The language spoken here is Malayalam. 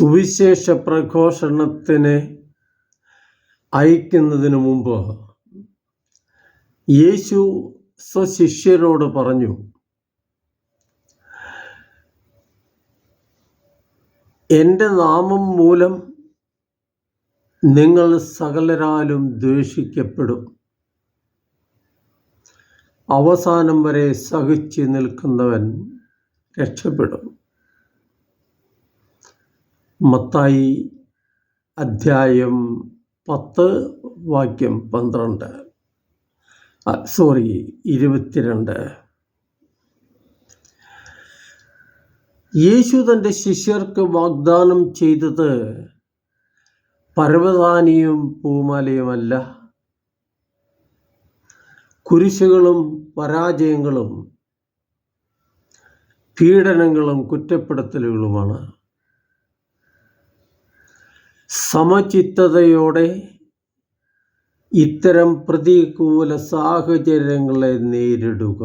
സുവിശേഷ പ്രഘോഷണത്തിന് അയക്കുന്നതിന് മുമ്പ് യേശു സ്വശിഷ്യരോട് പറഞ്ഞു എന്റെ നാമം മൂലം നിങ്ങൾ സകലരാലും ദ്വേഷിക്കപ്പെടും. അവസാനം വരെ സഹിച്ച് നിൽക്കുന്നവൻ രക്ഷപ്പെടും. മത്തായി അധ്യായം പത്ത് വാക്യം പന്ത്രണ്ട്. സോറി ഇരുപത്തിരണ്ട്. യേശു തന്റെ ശിഷ്യർക്ക് വാഗ്ദാനം ചെയ്തത് പർവതാനിയും പൂമാലയുമല്ല. കുരിശുകളും പരാജയങ്ങളും പീഡനങ്ങളും കുറ്റപ്പെടുത്തലുകളുമാണ്. സമചിത്തതയോടെ ഇത്തരം പ്രതികൂല സാഹചര്യങ്ങളെ നേരിടുക.